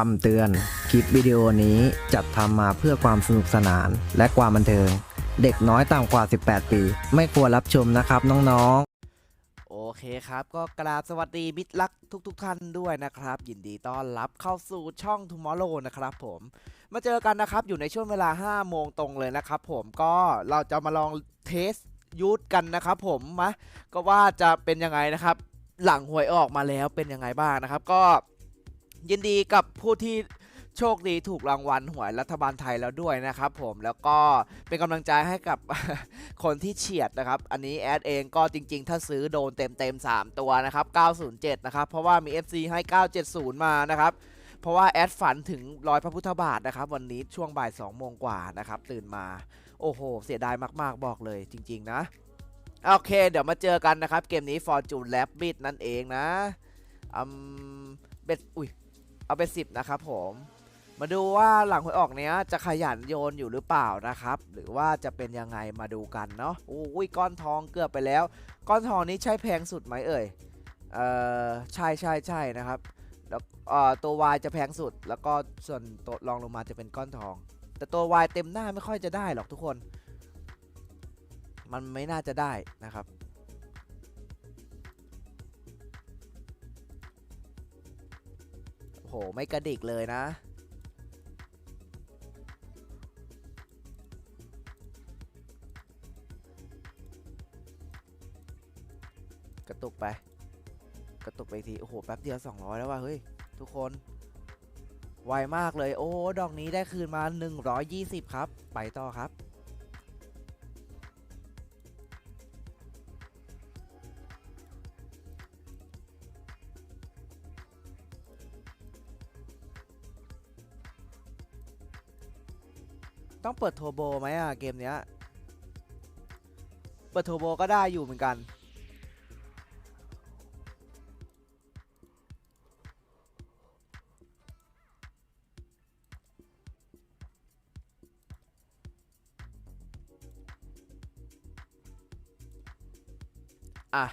คำเตือน คลิปวิดีโอนี้จัดทำมาเพื่อความสนุกสนานและความบันเทิง เด็กน้อยต่ำกว่า 18 ปี ไม่ควรรับชมนะครับน้องๆ โอเคครับ ก็กราบสวัสดีมิตรรักทุกๆทท่านด้วยนะครับ ยินดีต้อนรับเข้าสู่ช่อง Tomorrow นะครับผม มาเจอกันนะครับอยู่ในช่วงเวลา 5 โมงตรงเลยนะครับผมก็เราจะมาลองเทสยูทกันนะครับผมมาก็ว่าจะเป็นยังไงนะครับ หลังหวยออกมาแล้วเป็นยังไงบ้างนะครับ ก็ ยินดีกับผู้ที่โชคดีถูกรางวัลหวยรัฐบาลไทยแล้วด้วยนะครับผมแล้วก็เป็นกำลังใจให้กับ คนที่เฉียดนะครับ อันนี้แอดเองก็จริงๆ ถ้าซื้อโดนเต็มเต็มๆ 3 ตัวนะครับ 907 นะครับ เพราะว่ามี FC ให้ 970 มานะครับ เพราะว่าแอดฝันถึงรอยพระพุทธบาทนะครับ วันนี้ช่วงบ่าย2โมงกว่านะครับ ตื่นมา โอ้โห เสียดายมากๆบอกเลยจริง ๆ นะ โอเค เดี๋ยวมาเจอกันนะครับ เกมนี้ Fortune Rabbit นั่นเองนะอืมเบ็ดอุ้ย เอาไปสิบนะครับผมมาดูว่าหลังหวยออกเนี้ยจะขยันโยนอยู่หรือเปล่านะครับ หรือว่าจะเป็นยังไงมาดูกันเนาะอุ้ยก้อนทองเกือบไปแล้ว ก้อนทองนี้ใช่แพงสุดไหมเอ่ยเออใช่ใช่ใช่นะครับแล้วตัว Y จะแพงสุด แล้วก็ส่วนตัวรองลงมาจะเป็นก้อนทอง แต่ตัว Y เต็มหน้าไม่ค่อยจะได้หรอกทุกคน มันไม่น่าจะได้นะครับ ไม่กระดิกเลยนะ กระตุกไป กระตุกไปที โอ้โห แป๊บเดียว 200 แล้วว่ะ เฮ้ย ทุกคน ไวมากเลย โอ้ ดอกนี้ได้คืนมา 120 ครับ ไปต่อครับ ต้องเปิดโทรโบไหมอะเกมเนี้ย เปิดโทรโบก็ได้อยู่เหมือนกันอะ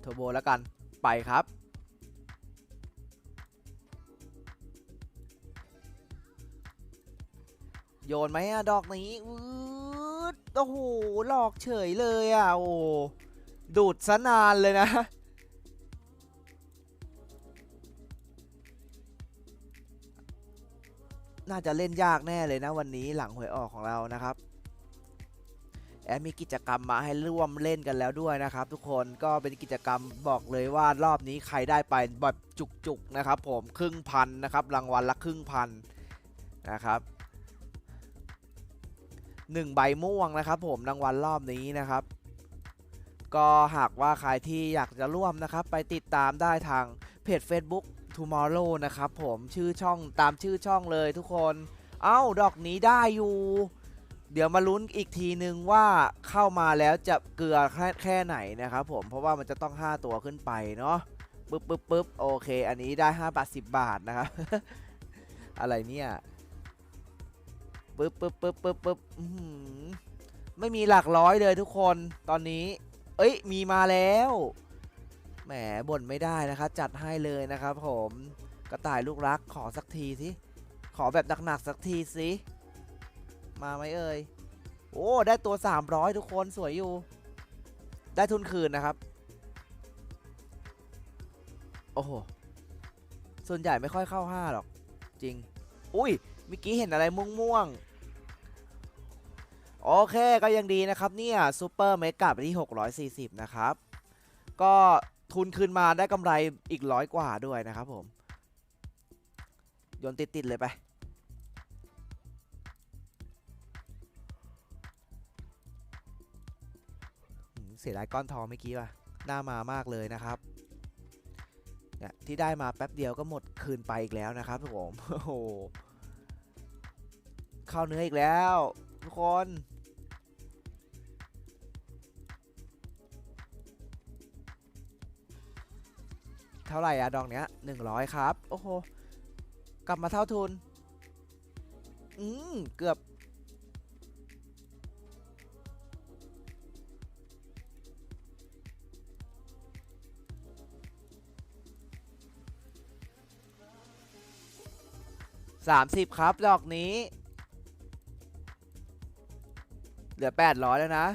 โทรโบแล้วกันไปครับ โยนไหมอะดอกนี้อืดโอ้โหหลอกเฉยเลยอะโอ้ดูดซะนานเลยนะน่าจะเล่นยากแน่เลยนะวันนี้หลังหวยออกของเรานะครับ แอดมีกิจกรรมมาให้ร่วมเล่นกันแล้วด้วยนะครับ ทุกคนก็เป็นกิจกรรมบอกเลยว่ารอบนี้ใครได้ไปแบบจุกๆนะครับ ผมครึ่งพันนะครับรางวัลละครึ่งพันนะครับ หนึ่งใบม่วงนะครับ ผมรางวัลรอบนี้นะครับ ก็หากว่าใครที่อยากจะร่วมนะครับ ไปติดตามได้ทางเพจ Facebook Tomorrow นะครับ ผมชื่อช่องตามชื่อช่องเลยทุกคน เอ้า ดอกนี้ได้อยู่ เดี๋ยวมาลุ้นอีกทีนึงว่าเข้ามาแล้วจะเกลือแค่แค่ไหนนะครับผมเพราะว่ามันจะต้อง 5 ตัวขึ้นไปเนาะปึ๊บปึ๊บปึ๊บโอเค อันนี้ได้5บาท10 บาทนะครับ อะไรเนี่ย ปึ๊บปึ๊บปึ๊บปึ๊บปึ๊บไม่มีหลักร้อยเลยทุกคนตอนนี้ เอ้ยมีมาแล้ว แหมบ่นไม่ได้นะครับ จัดให้เลยนะครับผมกระต่ายลูกรักขอสักทีสิ ขอแบบหนักๆสักทีสิ มาไหมเอ่ย โอ้ ได้ตัว 300 ทุกคนสวยอยู่ ได้ทุนคืนนะครับ โอ้โห ส่วนใหญ่ไม่ค่อยเข้า 5 หรอก จริง อุ้ย มื่อกี้เห็นอะไรม่วงๆ โอเคก็ยังดีนะครับเนี่ยซูเปอร์เมกะไปที่ 640 นะครับ ก็ทุนคืนมาได้กำไรอีกร้อยกว่าด้วยนะครับผมโยนติด ๆ เลยไป เสียดายก้อนทองเมื่อกี้ว่ะน่ามามากเลยนะครับที่ได้มาแป๊บเดียวก็หมดคืนไปอีกแล้วนะครับผมโอ้โห ข้าวเนื้ออีกแล้ว ทุกคนเท่าไหร่อะดอกเนี้ยหนึ่งร้อยครับ โอ้โห กลับมาเท่าทุน อืม เกือบสามสิบครับ ดอกนี้ ลือแปดร้อยแล้วนะ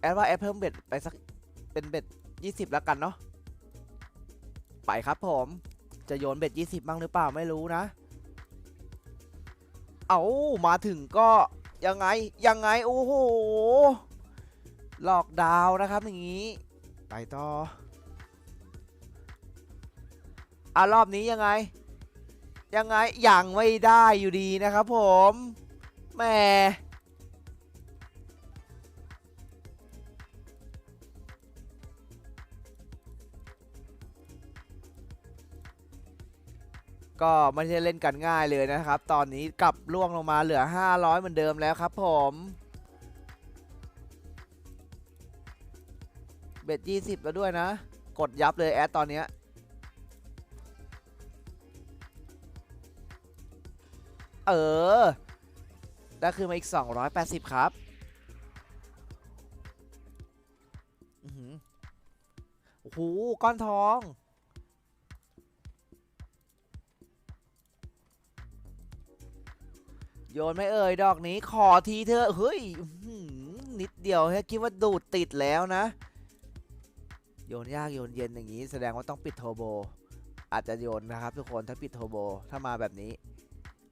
แอดว่าแอดเพิ่มเบ็ดไปสักเป็นเบ็ดยี่สิบแล้วกันเนาะ ไปครับผม จะโยนเบ็ดยี่สิบบ้างหรือเปล่าไม่รู้นะ เอามาถึงก็ยังไงยังไงโอ้โห หลอกดาวนะครับอย่างนี้ ไปต่ออะรอบนี้ยังไง ยังไงยังไม่ได้อยู่ดีนะครับผม แหมก็ไม่ใช่เล่นกันง่ายเลยนะครับ ตอนนี้กลับล่วงลงมาเหลือ 500 เหมือนเดิมแล้วครับผม เบ็ด20 แล้วด้วยนะ กดยับเลยแอดตอนเนี้ยเออ ได้คือมาอีก 280 ครับโอ้โห ก้อนทอง โยนไม่เอ่ย ดอกนี้ขอทีเถอเฮ้ย นิดเดียวแค่คิดว่าดูดติดแล้วนะ โยนยาก โยนเย็นอย่างนี้ แสดงว่าต้องปิดโทโบ อาจจะโยนนะครับทุกคนถ้าปิดโทโบ ถ้ามาแบบนี้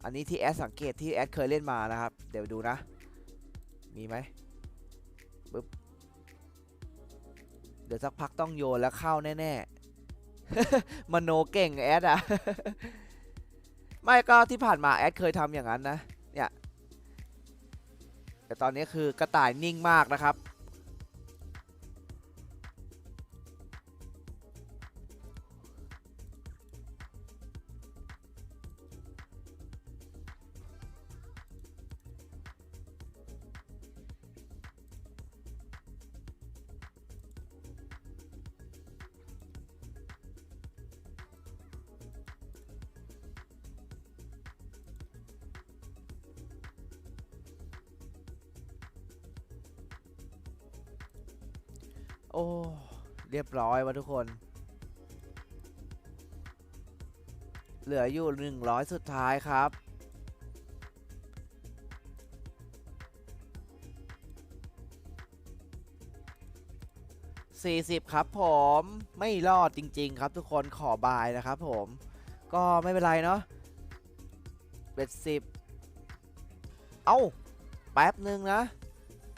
อันนี้ที่แอดสังเกตที่แอดเคยเล่นมานะครับ เดี๋ยวดูนะ มีไหมปึ๊บ เดี๋ยวสักพักต้องโยนแล้วเข้าแน่ๆมโนเก่งแอดอะไม่ก็ที่ผ่านมาแอดเคยทำอย่างนั้นนะ เนี่ย แต่ตอนนี้คือกระต่ายนิ่งมากนะครับ โอ้ เรียบร้อยวะทุกคน เหลืออยู่ 100 สุดท้ายครับ 40 ครับผมไม่รอดจริง ๆ ครับทุกคนขอบายนะครับผมก็ไม่เป็นไรเนาะเบ็ดสิบเอ้า แป๊บหนึ่งนะ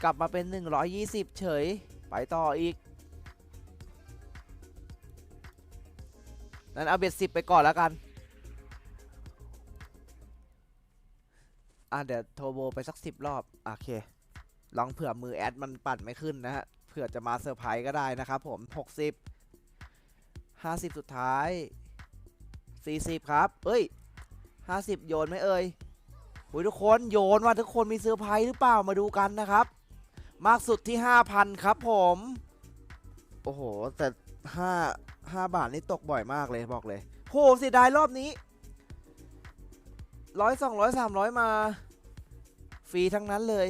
กลับมาเป็น 120 เฉย ไปต่ออีก นั้นเอาเบ็ดสิบไปก่อนแล้วกัน อะเดี๋ยวโทรโบไปสักสิบรอบ โอเค ลองเผื่อมือแอดมันปั่นไม่ขึ้นนะฮะ เผื่อจะมาเซอร์ไพรส์ก็ได้นะครับผม60 50สุดท้าย40ครับ เอ้ย50โยนไหมเอ่ยหุยทุกคนโยนว่าทุกคนมีเซอร์ไพรส์หรือเปล่ามาดูกันนะครับ มากสุดที่5,000ครับผม โอ้โห แต่5 5 บาทนี่ตกบ่อยมากเลยบอกเลยโหเสียดายรอบนี้ร้อยสองร้อยสามร้อยมาฟรีทั้งนั้นเลย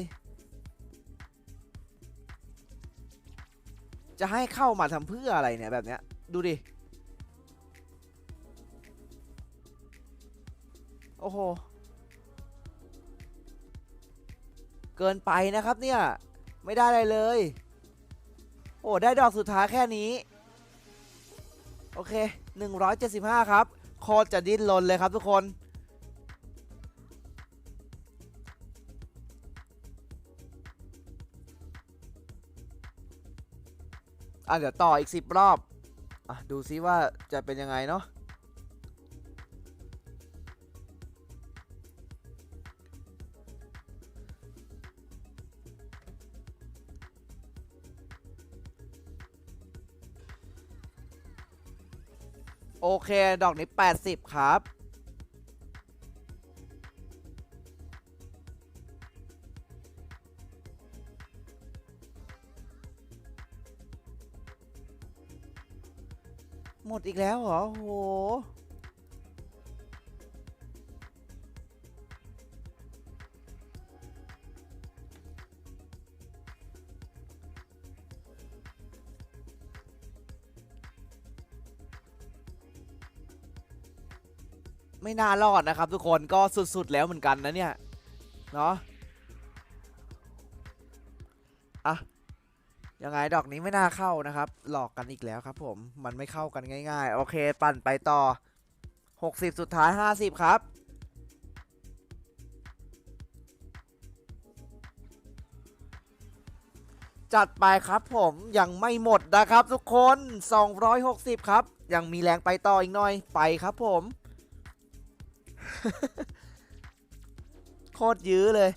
จะให้เข้ามาทำเพื่ออะไรเนี่ยแบบเนี้ยดูดิ โอ้โห เกินไปนะครับเนี่ย ไม่ได้อะไรเลย โอ้ได้ดอกสุดท้ายแค่นี้ โอเค 175 ครับ โคตรจะดิ้นรนเลยครับทุกคนอะเดี๋ยวต่ออีก 10 รอบอะดูซิว่าจะเป็นยังไงเนาะ โอเค ดอกนี้ 80 ครับ หมดอีกแล้วเหรอโห ไม่น่ารอดนะครับ ทุกคนก็สุดๆแล้วเหมือนกันนะเนี่ยเนาะอะยังไงดอกนี้ไม่น่าเข้านะครับ หลอกกันอีกแล้วครับ ผมมันไม่เข้ากันง่าย ๆ โอเค ปั่นไปต่อ 60 สุดท้าย 50 ครับจัดไปครับผมยังไม่หมดนะครับทุกคน 260 ครับ ยังมีแรงไปต่ออีกหน่อยไปครับผม โคตรยื้อเลย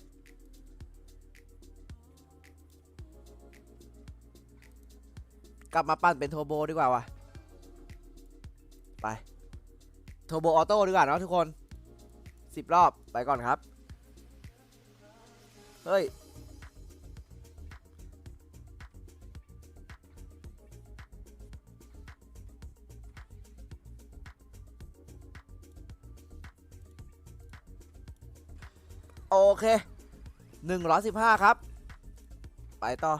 กลับมาปั้นเป็นโทโบดีกว่าวะไป โทโบออโต้ดีกว่าเนาะทุกคนสิบรอบไปก่อนครับ เฮ้ย เคหนึ่งร้อยสิบห้าครับ ไปต่อ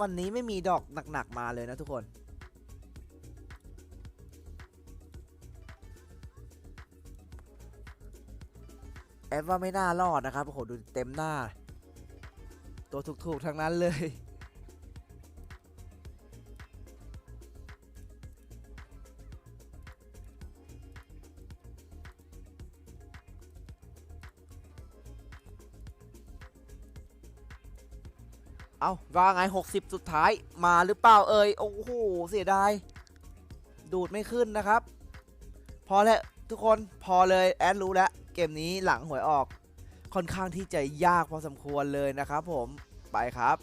วันนี้ไม่มีดอกหนักๆมาเลยนะทุกคนแอดว่าไม่น่ารอดนะครับโอ้โหดูเต็มหน้า ตัวถูกๆทั้งนั้นเลย เอาว่าไง 60 สุดท้ายมาหรือเปล่าเอ่ยโอ้โหเสียดาย ดูดไม่ขึ้นนะครับ พอแล้วทุกคนพอเลยแอดรู้แล้วเกมนี้หลังหวยออก ค่อนข้างที่จะยากพอสมควรเลยนะครับผมไปครับ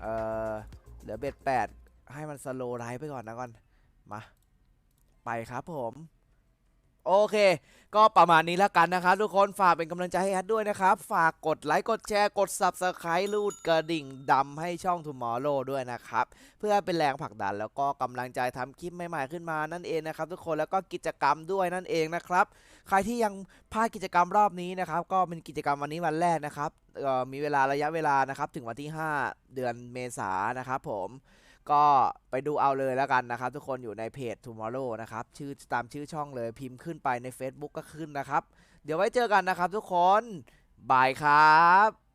เออเหลือเบ็ด8ให้มันสโลไลท์ไปก่อนนะก่อนมา ไปครับผม โอเค ก็ประมาณนี้แล้วกันนะครับทุกคนฝากเป็นกำลังใจให้แอดด้วยนะครับ ฝากกดไลค์กดแชร์กด Subscribe รูดกระดิ่งดำให้ช่อง Tomorrow ด้วยนะครับ เพื่อเป็นแรงผลักดันแล้วก็กำลังใจทำคลิปใหม่ๆขึ้นมานั่นเองนะครับ ทุกคนแล้วก็กิจกรรมด้วยนั่นเองนะครับ ใครที่ยังพลาดกิจกรรมรอบนี้นะครับ ก็เป็นกิจกรรมวันนี้วันแรกนะครับมีเวลาระยะเวลานะครับถึงวันที่ 5 เดือนเมษายนะครับผม ก็ไปดูเอาเลยแล้วกันนะครับ ทุกคนอยู่ในเพจ Tomorrow นะครับ ชื่อตามชื่อช่องเลยพิมพ์ขึ้นไปใน Facebook ก็ขึ้นนะครับ เดี๋ยวไว้เจอกันนะครับทุกคนบายครับ